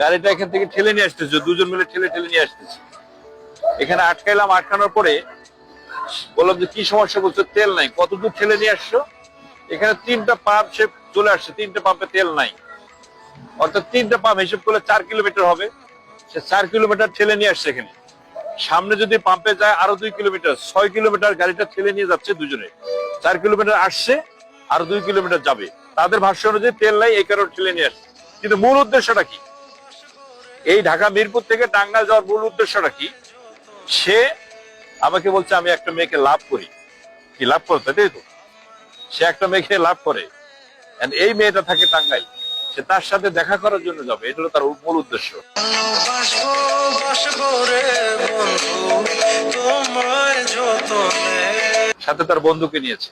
গাড়িটা এখান থেকে ঠেলে নিয়ে আসতেছে দুজন মিলে ঠেলে ঠেলে নিয়ে আসতেছে। এখানে আটকাইলাম, আটকানোর পরে বললাম যে, কি সমস্যা বলছো? তেল নাই। কত দূর ঠেলে নিয়ে আসছো? এখানে তিনটা পাম্প সে চলে আসছে, তিনটা পাম্পে তেল নাই। অর্থাৎ তিনটা পাম্প হিসেব করলে চার কিলোমিটার হবে। সে চার কিলোমিটার ঠেলে নিয়ে আসছে এখানে। সামনে যদি পাম্পে যায়, আরও দুই কিলোমিটার, ছয় কিলোমিটার গাড়িটা ঠেলে নিয়ে যাচ্ছে দুজনে। চার কিলোমিটার আসছে, আর দুই কিলোমিটার যাবে। তাদের ভাষ্য অনুযায়ী তেল নাই, এই কারণে ঠেলে নিয়ে আসছে। কিন্তু মূল উদ্দেশ্যটা কি? এই ঢাকা মিরপুর থেকে টাঙ্গাইল যাওয়ার মূল উদ্দেশ্যটা কি? সে আমাকে বলছে আমি একটা মেয়েকে লাভ করি। কি লাভ করতে তাই তো? সে একটা মেয়েকে লাভ করে। এই মেয়েটা থাকে টাঙ্গাইল। সে তার সাথে দেখা করার জন্য যাবে। এটা হলো তার মূল উদ্দেশ্য। সাথে তার বন্ধুকে নিয়েছে।